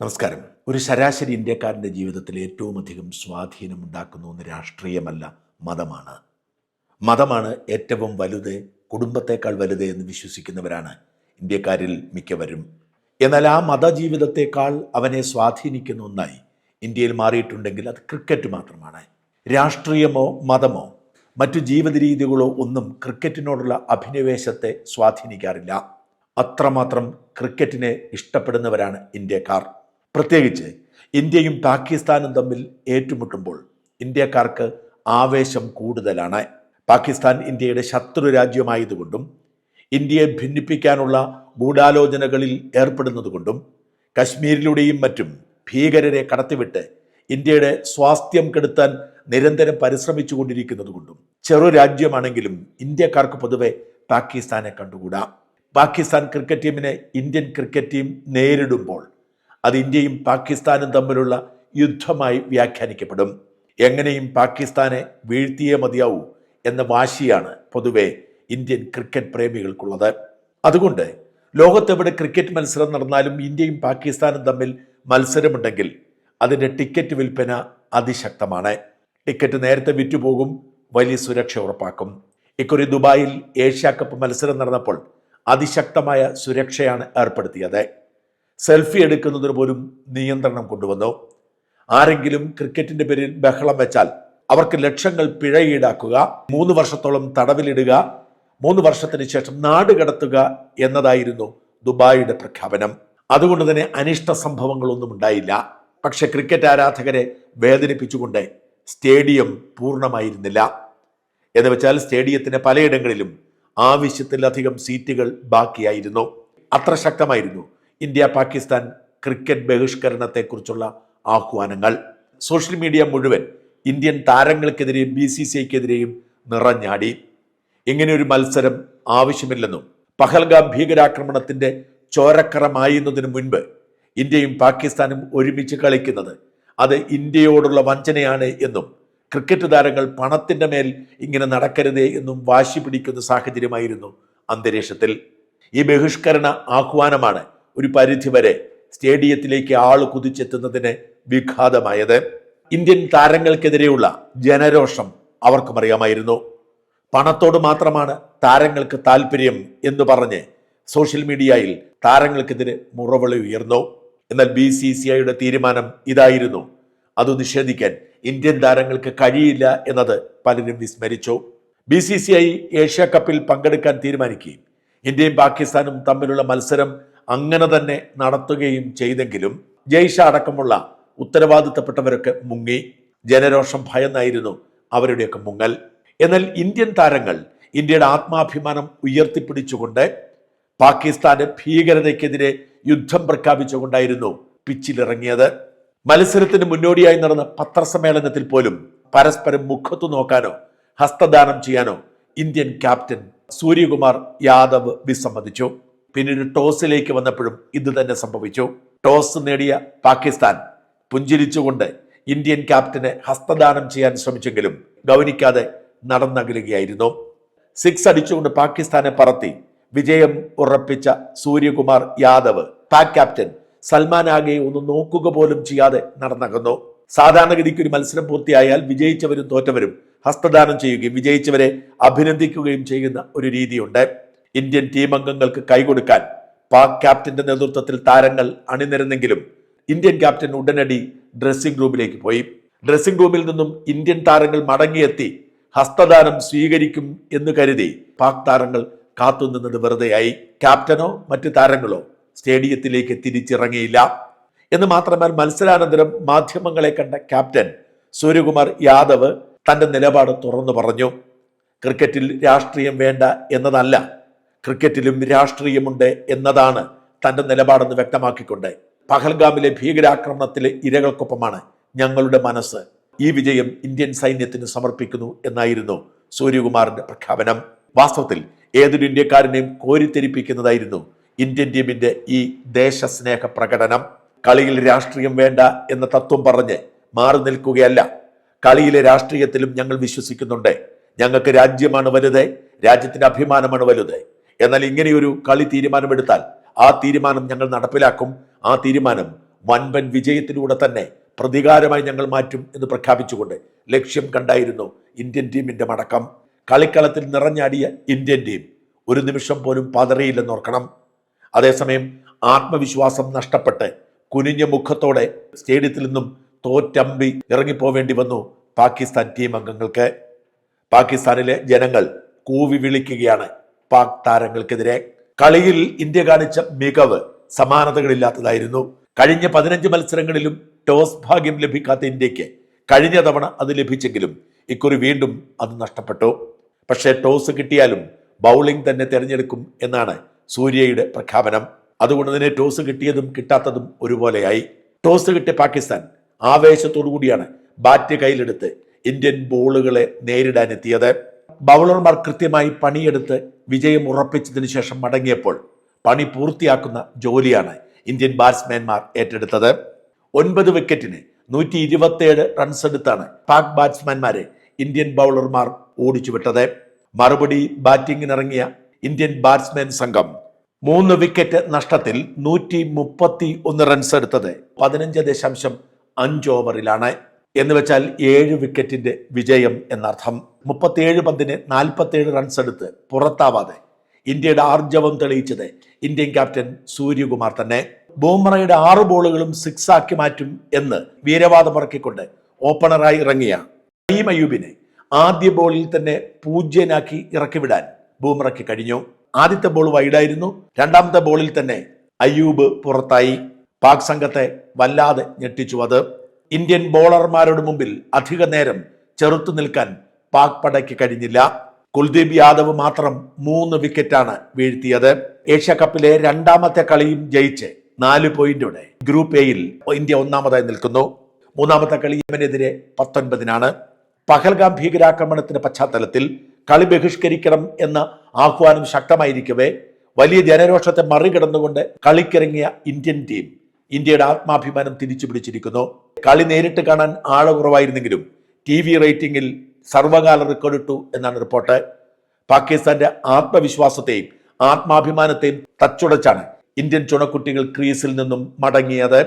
നമസ്കാരം. ഒരു ശരാശരി ഇന്ത്യക്കാരന്റെ ജീവിതത്തിൽ ഏറ്റവും അധികം സ്വാധീനം ഉണ്ടാക്കുന്ന ഒന്ന് രാഷ്ട്രീയമല്ല മതമാണ്. മതമാണ് ഏറ്റവും വലുത് കുടുംബത്തേക്കാൾ വലുത് എന്ന് വിശ്വസിക്കുന്നവരാണ് ഇന്ത്യക്കാരിൽ മിക്കവരും. എന്നാൽ ആ മതജീവിതത്തെക്കാൾ അവനെ സ്വാധീനിക്കുന്ന ഒന്നായി ഇന്ത്യയിൽ മാറിയിട്ടുണ്ടെങ്കിൽ അത് ക്രിക്കറ്റ് മാത്രമാണ്. രാഷ്ട്രീയമോ മതമോ മറ്റു ജീവിത രീതികളോ ഒന്നും ക്രിക്കറ്റിനോടുള്ള അഭിനിവേശത്തെ സ്വാധീനിക്കാറില്ല. അത്രമാത്രം ക്രിക്കറ്റിനെ ഇഷ്ടപ്പെടുന്നവരാണ് ഇന്ത്യക്കാർ. പ്രത്യേകിച്ച് ഇന്ത്യയും പാകിസ്ഥാനും തമ്മിൽ ഏറ്റുമുട്ടുമ്പോൾ ഇന്ത്യക്കാർക്ക് ആവേശം കൂടുതലാണ്. പാകിസ്ഥാൻ ഇന്ത്യയുടെ ശത്രു രാജ്യമായതുകൊണ്ടും ഇന്ത്യയെ ഭിന്നിപ്പിക്കാനുള്ള ഗൂഢാലോചനകളിൽ ഏർപ്പെടുന്നതുകൊണ്ടും കശ്മീരിലൂടെയും മറ്റും ഭീകരരെ കടത്തിവിട്ട് ഇന്ത്യയുടെ സ്വാസ്ഥ്യം കെടുത്താൻ നിരന്തരം പരിശ്രമിച്ചു കൊണ്ടിരിക്കുന്നതുകൊണ്ടും ചെറു രാജ്യമാണെങ്കിലും ഇന്ത്യക്കാർക്ക് പൊതുവെ പാകിസ്ഥാനെ കണ്ടുകൂടാ. പാകിസ്ഥാൻ ക്രിക്കറ്റ് ടീമിനെ ഇന്ത്യൻ ക്രിക്കറ്റ് ടീം നേരിടുമ്പോൾ അത് ഇന്ത്യയും പാകിസ്ഥാനും തമ്മിലുള്ള യുദ്ധമായി വ്യാഖ്യാനിക്കപ്പെടും. എങ്ങനെയും പാകിസ്ഥാനെ വീഴ്ത്തിയേ മതിയാവൂ എന്ന വാശിയാണ് പൊതുവെ ഇന്ത്യൻ ക്രിക്കറ്റ് പ്രേമികൾക്കുള്ളത്. അതുകൊണ്ട് ലോകത്തെവിടെ ക്രിക്കറ്റ് മത്സരം നടന്നാലും ഇന്ത്യയും പാകിസ്ഥാനും തമ്മിൽ മത്സരമുണ്ടെങ്കിൽ അതിന്റെ ടിക്കറ്റ് വിൽപ്പന അതിശക്തമാണ്. ടിക്കറ്റ് നേരത്തെ വിറ്റുപോകും വലിയ സുരക്ഷ ഉറപ്പാക്കും. ഇക്കുറി ദുബായിൽ ഏഷ്യാ കപ്പ് മത്സരം നടന്നപ്പോൾ അതിശക്തമായ സുരക്ഷയാണ് ഏർപ്പെടുത്തിയത്. സെൽഫി എടുക്കുന്നതിന് പോലും നിയന്ത്രണം കൊണ്ടുവന്നു. ആരെങ്കിലും ക്രിക്കറ്റിന്റെ പേരിൽ ബഹളം വെച്ചാൽ അവർക്ക് ലക്ഷങ്ങൾ പിഴ ഈടാക്കുക മൂന്ന് വർഷത്തോളം തടവിലിടുക മൂന്ന് വർഷത്തിന് ശേഷം നാട് കടത്തുക എന്നതായിരുന്നു ദുബായിയുടെ പ്രഖ്യാപനം. അതുകൊണ്ട് തന്നെ അനിഷ്ട സംഭവങ്ങളൊന്നും ഉണ്ടായില്ല. പക്ഷെ ക്രിക്കറ്റ് ആരാധകരെ വേദനിപ്പിച്ചുകൊണ്ട് സ്റ്റേഡിയം പൂർണമായിരുന്നില്ല. എന്ന് വെച്ചാൽ സ്റ്റേഡിയത്തിന് പലയിടങ്ങളിലും ആവശ്യത്തിലധികം സീറ്റുകൾ ബാക്കിയായിരുന്നു. അത്ര ശക്തമായിരുന്നു ഇന്ത്യ പാകിസ്ഥാൻ ക്രിക്കറ്റ് ബഹിഷ്കരണത്തെക്കുറിച്ചുള്ള ആഹ്വാനങ്ങൾ. സോഷ്യൽ മീഡിയ മുഴുവൻ ഇന്ത്യൻ താരങ്ങൾക്കെതിരെയും ബി സി സി ഐക്കെതിരെയും നിറഞ്ഞാടി. ഇങ്ങനെയൊരു മത്സരം ആവശ്യമില്ലെന്നും പഹൽഗാം ഭീകരാക്രമണത്തിന്റെ ചോരക്കറമായുന്നതിന് മുൻപ് ഇന്ത്യയും പാകിസ്ഥാനും ഒരുമിച്ച് കളിക്കുന്നത് അത് ഇന്ത്യയോടുള്ള വഞ്ചനയാണ് എന്നും ക്രിക്കറ്റ് താരങ്ങൾ പണത്തിന്റെ മേൽ ഇങ്ങനെ നടക്കരുതേ എന്നും വാശി പിടിക്കുന്ന സാഹചര്യമായിരുന്നു അന്തരീക്ഷത്തിൽ. ഈ ബഹിഷ്കരണ ആഹ്വാനമാണ് ഒരു പരിധിവരെ സ്റ്റേഡിയത്തിലേക്ക് ആൾ കുതിച്ചെത്തുന്നതിന് വിഘാതമായത്. ഇന്ത്യൻ താരങ്ങൾക്കെതിരെയുള്ള ജനരോഷം അവർക്കും അറിയാമായിരുന്നു പണത്തോട് മാത്രമാണ് താരങ്ങൾക്ക് താല്പര്യം എന്ന് പറഞ്ഞ് സോഷ്യൽ മീഡിയയിൽ താരങ്ങൾക്കെതിരെ മുറവിളി ഉയർന്നു. എന്നാൽ ബി സി സി ഐയുടെ തീരുമാനം ഇതായിരുന്നു. അത് നിഷേധിക്കാൻ ഇന്ത്യൻ താരങ്ങൾക്ക് കഴിയില്ല എന്നത് പലരും വിസ്മരിച്ചു. B C C I Asia കപ്പിൽ പങ്കെടുക്കാൻ തീരുമാനിക്കുകയും ഇന്ത്യയും പാകിസ്ഥാനും തമ്മിലുള്ള മത്സരം അങ്ങനെ തന്നെ നടത്തുകയും ചെയ്തെങ്കിലും ജയ്ഷ അടക്കമുള്ള ഉത്തരവാദിത്തപ്പെട്ടവരൊക്കെ മുങ്ങി ജനരോഷം ഭയന്നായിരുന്നു അവരുടെയൊക്കെ മുങ്ങൽ. എന്നാൽ ഇന്ത്യൻ താരങ്ങൾ ഇന്ത്യയുടെ ആത്മാഭിമാനം ഉയർത്തിപ്പിടിച്ചുകൊണ്ട് പാകിസ്ഥാന്റെ ഭീകരതയ്ക്കെതിരെ യുദ്ധം പ്രഖ്യാപിച്ചുകൊണ്ടായിരുന്നു പിച്ചിലിറങ്ങിയത്. മത്സരത്തിന് മുന്നോടിയായി നടന്ന പത്രസമ്മേളനത്തിൽ പോലും പരസ്പരം മുഖത്തു നോക്കാനോ ഹസ്തദാനം ചെയ്യാനോ ഇന്ത്യൻ ക്യാപ്റ്റൻ സൂര്യകുമാർ യാദവ് വിസമ്മതിച്ചു. പിന്നീട് ടോസിലേക്ക് വന്നപ്പോഴും ഇത് തന്നെ സംഭവിച്ചു. ടോസ് നേടിയ പാകിസ്ഥാൻ പുഞ്ചിരിച്ചുകൊണ്ട് ഇന്ത്യൻ ക്യാപ്റ്റനെ ഹസ്തദാനം ചെയ്യാൻ ശ്രമിച്ചെങ്കിലും ഗൗനിക്കാതെ നടന്നകലുകയായിരുന്നു. സിക്സ് അടിച്ചുകൊണ്ട് പാകിസ്ഥാനെ പറത്തി വിജയം ഉറപ്പിച്ച സൂര്യകുമാർ യാദവ് പാക് ക്യാപ്റ്റൻ സൽമാൻ ആകെ ഒന്ന് നോക്കുക പോലും ചെയ്യാതെ നടന്നകന്നു. സാധാരണഗതിക്ക് ഒരു മത്സരം പൂർത്തിയായാൽ വിജയിച്ചവരും തോറ്റവരും ഹസ്തദാനം ചെയ്യുകയും വിജയിച്ചവരെ അഭിനന്ദിക്കുകയും ചെയ്യുന്ന ഒരു രീതിയുണ്ട്. ഇന്ത്യൻ ടീം അംഗങ്ങൾക്ക് കൈകൊടുക്കാൻ പാക് ക്യാപ്റ്റന്റെ നേതൃത്വത്തിൽ താരങ്ങൾ അണിനിരന്നെങ്കിലും ഇന്ത്യൻ ക്യാപ്റ്റൻ ഉടനടി ഡ്രസ്സിംഗ് റൂമിലേക്ക് പോയി. ഡ്രസ്സിംഗ് റൂമിൽ നിന്നും ഇന്ത്യൻ താരങ്ങൾ മടങ്ങിയെത്തി. ഹസ്തദാനം സ്വീകരിക്കും എന്ന് കരുതി പാക് താരങ്ങൾ കാത്തുനിന്നത് വെറുതെയായി. ക്യാപ്റ്റനോ മറ്റു താരങ്ങളോ സ്റ്റേഡിയത്തിലേക്ക് തിരിച്ചിറങ്ങിയില്ല. എന്ന് മാത്രമല്ല മത്സരാനന്തരം മാധ്യമങ്ങളെ കണ്ട ക്യാപ്റ്റൻ സൂര്യകുമാർ യാദവ് തന്റെ നിലപാട് തുറന്നു പറഞ്ഞു. ക്രിക്കറ്റിൽ രാഷ്ട്രീയം വേണ്ട എന്നതല്ല. ക്രിക്കറ്റിലും രാഷ്ട്രീയമുണ്ട് എന്നതാണ് തന്റെ നിലപാടെന്ന് വ്യക്തമാക്കിക്കൊണ്ട്. പഹൽഗാമിലെ ഭീകരാക്രമണത്തിലെ ഇരകൾക്കൊപ്പമാണ് ഞങ്ങളുടെ മനസ്സ്. ഈ വിജയം ഇന്ത്യൻ സൈന്യത്തിന് സമർപ്പിക്കുന്നു എന്നായിരുന്നു സൂര്യകുമാറിന്റെ പ്രഖ്യാപനം. വാസ്തവത്തിൽ ഏതൊരു ഇന്ത്യക്കാരനെയും കോരിത്തെരിപ്പിക്കുന്നതായിരുന്നു ഇന്ത്യൻ ടീമിന്റെ ഈ ദേശസ്നേഹ പ്രകടനം. കളിയിൽ രാഷ്ട്രീയം വേണ്ട എന്ന തത്വം പറഞ്ഞ് മാറി നിൽക്കുകയല്ല. കളിയിലെ രാഷ്ട്രീയത്തിലും ഞങ്ങൾ വിശ്വസിക്കുന്നുണ്ട്. ഞങ്ങൾക്ക് രാജ്യമാണ് വലുത് രാജ്യത്തിന്റെ അഭിമാനമാണ് വലുത്. എന്നാൽ ഇങ്ങനെയൊരു കളി തീരുമാനമെടുത്താൽ ആ തീരുമാനം ഞങ്ങൾ നടപ്പിലാക്കും. ആ തീരുമാനം വൻപൻ വിജയത്തിലൂടെ തന്നെ പ്രതികാരമായി ഞങ്ങൾ മാറ്റും എന്ന് പ്രഖ്യാപിച്ചുകൊണ്ട് ലക്ഷ്യം കണ്ടായിരുന്നു ഇന്ത്യൻ ടീമിന്റെ മടക്കം. കളിക്കളത്തിൽ നിറഞ്ഞാടിയ ഇന്ത്യൻ ടീം ഒരു നിമിഷം പോലും പതറിയില്ലെന്നോർക്കണം അതേസമയം ആത്മവിശ്വാസം നഷ്ടപ്പെട്ട് കുനിഞ്ഞ മുഖത്തോടെ സ്റ്റേഡിയത്തിൽ നിന്നും തോറ്റമ്പി ഇറങ്ങിപ്പോവേണ്ടി വന്നു പാകിസ്ഥാൻ ടീം അംഗങ്ങൾക്ക്. പാകിസ്ഥാനിലെ ജനങ്ങൾ കൂവി വിളിക്കുകയാണ്. പാക് താരങ്ങൾക്കെതിരെ കളിയിൽ ഇന്ത്യ കാണിച്ച മികവ് സമാനതകളില്ലാത്തതായിരുന്നു. കഴിഞ്ഞ പതിനഞ്ച് മത്സരങ്ങളിലും ടോസ് ഭാഗ്യം ലഭിക്കാത്ത ഇന്ത്യയ്ക്ക് കഴിഞ്ഞ തവണ അത് ലഭിച്ചെങ്കിലും ഇക്കുറി വീണ്ടും അത് നഷ്ടപ്പെട്ടു. പക്ഷേ ടോസ് കിട്ടിയാലും ബൗളിംഗ് തന്നെ തിരഞ്ഞെടുക്കും എന്നാണ് സൂര്യയുടെ പ്രഖ്യാപനം. അതുകൊണ്ട് തന്നെ ടോസ് കിട്ടിയതും കിട്ടാത്തതും ഒരുപോലെയായി. ടോസ് കിട്ടിയ പാകിസ്ഥാൻ ആവേശത്തോടു കൂടിയാണ് ബാറ്റ് കയ്യിലെടുത്ത് ഇന്ത്യൻ ബോളുകളെ നേരിടാനെത്തിയത്. ബൗളർമാർ കൃത്യമായി പണിയെടുത്ത് വിജയം ഉറപ്പിച്ചതിന് ശേഷം മടങ്ങിയപ്പോൾ പണി പൂർത്തിയാക്കുന്ന ജോലിയാണ് ഇന്ത്യൻ ബാറ്റ്സ്മാൻമാർ ഏറ്റെടുത്തത്. ഒൻപത് വിക്കറ്റിന് നൂറ്റി ഇരുപത്തിയേഴ് റൺസ് എടുത്താണ് പാക് ബാറ്റ്സ്മാൻമാരെ ഇന്ത്യൻ ബൗളർമാർ ഓടിച്ചു വിട്ടത് മറുപടി ബാറ്റിംഗിനിറങ്ങിയ ഇന്ത്യൻ ബാറ്റ്സ്മാൻ സംഘം മൂന്ന് വിക്കറ്റ് നഷ്ടത്തിൽ നൂറ്റി മുപ്പത്തി ഒന്ന് റൺസ് എടുത്തത് പതിനഞ്ച് ദശാംശം അഞ്ച് ഓവറിലാണ് എന്ന് വെച്ചാൽ ഏഴ് വിക്കറ്റിന്റെ വിജയം എന്നർത്ഥം. മുപ്പത്തിയേഴ് പന്തിന് നാൽപ്പത്തേഴ് റൺസ് എടുത്ത് പുറത്താവാതെ ഇന്ത്യയുടെ ആർജവം തെളിയിച്ചത് ഇന്ത്യൻ ക്യാപ്റ്റൻ സൂര്യകുമാർ തന്നെ. ബൂമറയുടെ ആറ് ബോളുകളും സിക്സ് ആക്കി മാറ്റും എന്ന് വീരവാദം വീരവാദമുറക്കിക്കൊണ്ട് ഓപ്പണറായി ഇറങ്ങിയ റഹീം അയ്യൂബിനെ ആദ്യ ബോളിൽ തന്നെ പൂജ്യനാക്കി ഇറക്കിവിടാൻ ബൂമറയ്ക്ക് കഴിഞ്ഞു. ആദ്യത്തെ ബോൾ വൈഡായിരുന്നു. രണ്ടാമത്തെ ബോളിൽ തന്നെ അയ്യൂബ് പുറത്തായി. പാക് സംഘത്തെ വല്ലാതെ ഞെട്ടിച്ചു അത്. ഇന്ത്യൻ ബോളർമാരുടെ മുമ്പിൽ അധിക നേരം ചെറുത്തു നിൽക്കാൻ പാക് പടയ്ക്ക് കഴിഞ്ഞില്ല. കുൽദീപ് യാദവ് മാത്രം മൂന്ന് വിക്കറ്റാണ് വീഴ്ത്തിയത്. ഏഷ്യ കപ്പിലെ രണ്ടാമത്തെ കളിയും ജയിച്ച് നാല് പോയിന്റോടെ ഗ്രൂപ്പ് എയിൽ ഇന്ത്യ ഒന്നാമതായി നിൽക്കുന്നു. മൂന്നാമത്തെ കളി യമനെതിരെ പത്തൊൻപതിനാണ്. പഹൽഗാം ഭീകരാക്രമണത്തിന്റെ പശ്ചാത്തലത്തിൽ കളി ബഹിഷ്കരിക്കണം എന്ന ആഹ്വാനം ശക്തമായിരിക്കവേ. വലിയ ജനരോഷത്തെ മറികടന്നുകൊണ്ട് കളിക്കിറങ്ങിയ ഇന്ത്യൻ ടീം ഇന്ത്യയുടെ ആത്മാഭിമാനം തിരിച്ചു പിടിച്ചിരിക്കുന്നു കളി നേരിട്ട് കാണാൻ ആഴ കുറവായിരുന്നെങ്കിലും ടി വി റേറ്റിംഗിൽ സർവകാല റെക്കോർഡിട്ടു എന്നാണ് റിപ്പോർട്ട്. പാകിസ്ഥാന്റെ ആത്മവിശ്വാസത്തെയും ആത്മാഭിമാനത്തെയും തച്ചുടച്ചാണ് ഇന്ത്യൻ ചുണക്കുട്ടികൾ ക്രീസിൽ നിന്നും മടങ്ങിയത്.